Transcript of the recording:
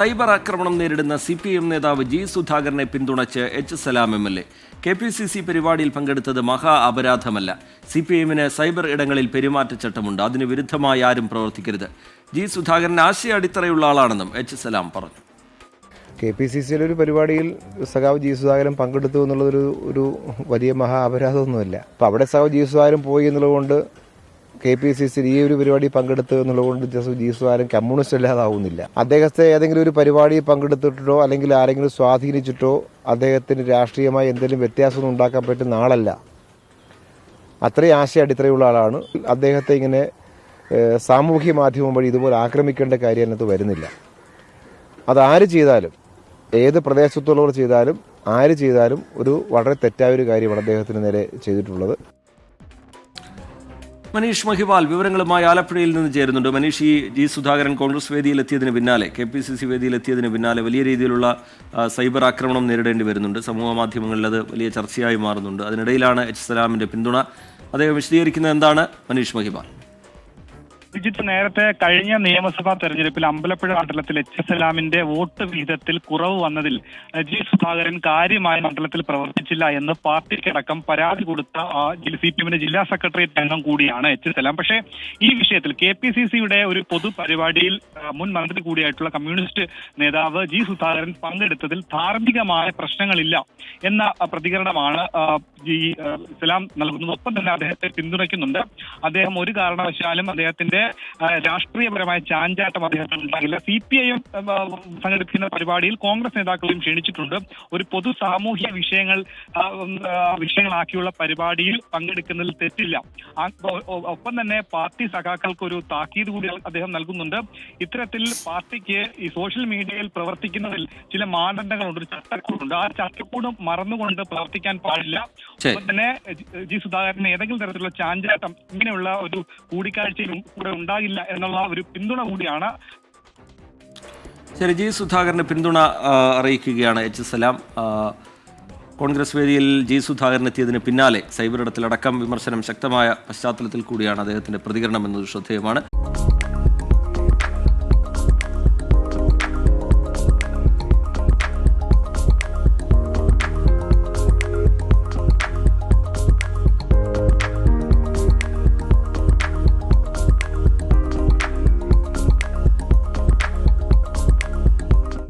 Cyber ആക്രമണം നേരിടുന്ന C P M നേതാവ് ജി സുധാകരനെ പിന്തുണച്ച് H Salam M L A. K P C C പരിപാടിയിൽ പങ്കെടുത്തത് മഹാ അപരാധമല്ല. സി പി എമ്മിന് സൈബർ ഇടങ്ങളിൽ പെരുമാറ്റച്ചട്ടമുണ്ട് അതിന് വിരുദ്ധമായി ആരും പ്രവർത്തിക്കരുത്. ജി സുധാകരൻ ആശയ അടിത്തറയുള്ള ആളാണെന്നും എച്ച് സലാം പറഞ്ഞു. കെ പി സി സിയിലെ ഒരു പരിപാടിയിൽ സഖാവ് ജി സുധാകരൻ പങ്കെടുത്തു എന്നുള്ളതൊരു ഒരു വലിയ മഹാ അപരാധമൊന്നുമില്ല. അപ്പോൾ അവിടെ സഖാവ് ജി സുധാകരൻ പോയി എന്നുള്ളതുകൊണ്ട് കെ പി സി സിയിൽ ഈ ഒരു പരിപാടി പങ്കെടുത്തു എന്നുള്ളതുകൊണ്ട് ജസ്റ്റ് ജി കമ്മ്യൂണിസ്റ്റ് അല്ലാതാവുന്നില്ല. അദ്ദേഹത്തെ ഏതെങ്കിലും ഒരു പരിപാടിയിൽ പങ്കെടുത്തിട്ടോ അല്ലെങ്കിൽ ആരെങ്കിലും സ്വാധീനിച്ചിട്ടോ അദ്ദേഹത്തിന് രാഷ്ട്രീയമായി എന്തെങ്കിലും വ്യത്യാസമൊന്നും ഉണ്ടാക്കാൻ പറ്റുന്ന ആളല്ല. അത്രയും ആശയ അടിത്തറയുള്ള ആളാണ്. അദ്ദേഹത്തെ ഇങ്ങനെ സാമൂഹ്യ മാധ്യമം വഴി ഇതുപോലെ ആക്രമിക്കേണ്ട കാര്യം അതിനകത്ത് വരുന്നില്ല. അതാര് ചെയ്താലും ഏത് പ്രദേശത്തുള്ളവർ ചെയ്താലും ആര് ചെയ്താലും ഒരു വളരെ തെറ്റായ ഒരു കാര്യമാണ് അദ്ദേഹത്തിന് നേരെ ചെയ്തിട്ടുള്ളത്. മനീഷ് മഹിവാൽ വിവരങ്ങളുമായി ആലപ്പുഴയിൽ നിന്ന് ചേരുന്നുണ്ട്. മനീഷ് ഈ ജി സുധാകരൻ കോൺഗ്രസ് വേദിയിൽ വേദിയിലെത്തിയതിന് പിന്നാലെ കെ പി സി സി വേദിയിലെത്തിയതിന് പിന്നാലെ വലിയ രീതിയിലുള്ള സൈബർ ആക്രമണം നേരിടേണ്ടി വരുന്നുണ്ട്. സമൂഹ മാധ്യമങ്ങളിൽ അത് വലിയ ചർച്ചയായി മാറുന്നുണ്ട്. അതിനിടയിലാണ് എച്ച് സലാമിന്റെ പിന്തുണ. അദ്ദേഹം വിശദീകരിക്കുന്നത് എന്താണ്? മനീഷ് മഹിവാൽ വിജിത്ത് നേരത്തെ കഴിഞ്ഞ നിയമസഭാ തെരഞ്ഞെടുപ്പിൽ അമ്പലപ്പുഴ മണ്ഡലത്തിൽ എച്ച് എസ് എലാമിന്റെ വോട്ട് വിഹിതത്തിൽ കുറവ് വന്നതിൽ ജി സുധാകരൻ കാര്യമായ മണ്ഡലത്തിൽ പ്രവർത്തിച്ചില്ല എന്ന് പാർട്ടിക്കടക്കം പരാതി കൊടുത്ത സി പി എമ്മിന്റെ ജില്ലാ സെക്രട്ടേറിയറ്റ് അംഗം കൂടിയാണ് എച്ച് എസ് എലാം പക്ഷേ ഈ വിഷയത്തിൽ കെ പി സി സിയുടെ ഒരു പൊതുപരിപാടിയിൽ മുൻ മന്ത്രി കൂടിയായിട്ടുള്ള കമ്മ്യൂണിസ്റ്റ് നേതാവ് ജി സുധാകരൻ പങ്കെടുത്തതിൽ ധാർമ്മികമായ പ്രശ്നങ്ങളില്ല എന്ന പ്രതികരണമാണ് ജി സലാം നൽകുന്നത്. ഒപ്പം തന്നെ അദ്ദേഹത്തെ പിന്തുണയ്ക്കുന്നുണ്ട്. അദ്ദേഹം ഒരു കാരണവശാലും അദ്ദേഹത്തിന്റെ രാഷ്ട്രീയപരമായ ചാഞ്ചാട്ടം അദ്ദേഹത്തിന് ഉണ്ടാകില്ല സി പി ഐ എം സംഘടിപ്പിക്കുന്ന പരിപാടിയിൽ കോൺഗ്രസ് നേതാക്കളെയും ക്ഷണിച്ചിട്ടുണ്ട്. ഒരു പൊതു സാമൂഹ്യ വിഷയങ്ങൾ വിഷയങ്ങളാക്കിയുള്ള പരിപാടിയിൽ പങ്കെടുക്കുന്നതിൽ തെറ്റില്ല. ഒപ്പം തന്നെ പാർട്ടി സഖാക്കൾക്ക് ഒരു താക്കീത് കൂടി അദ്ദേഹം നൽകുന്നുണ്ട്. ഇത്തരത്തിൽ പാർട്ടിക്ക് ഈ സോഷ്യൽ മീഡിയയിൽ പ്രവർത്തിക്കുന്നതിൽ ചില മാനദണ്ഡങ്ങളുണ്ട് ഒരു ചട്ടക്കൂടുണ്ട്. ആ ചട്ടക്കൂട് മറന്നുകൊണ്ട് പ്രവർത്തിക്കാൻ പാടില്ല. ഒപ്പം തന്നെ ജി- ജി സുധാകരന് ഏതെങ്കിലും തരത്തിലുള്ള ചാഞ്ചാട്ടം ഇങ്ങനെയുള്ള ഒരു കൂടിക്കാഴ്ചയിലും കൂടെ ഉണ്ടാകില്ല എന്നുള്ള ഒരു പിന്തുണ കൂടിയാണ്. ശരി ജി. സുധാകരന് പിന്തുണ അറിയിക്കുകയാണ് എച്ച്. സലാം. കോൺഗ്രസ് വേദിയിൽ ജി. സുധാകരൻ എത്തിയതിന് പിന്നാലെ സൈബർ ഇടത്തിലടക്കം വിമർശനം ശക്തമായ പശ്ചാത്തലത്തിൽ കൂടിയാണ് അദ്ദേഹത്തിന്റെ പ്രതികരണം എന്നത് ശ്രദ്ധേയമാണ്.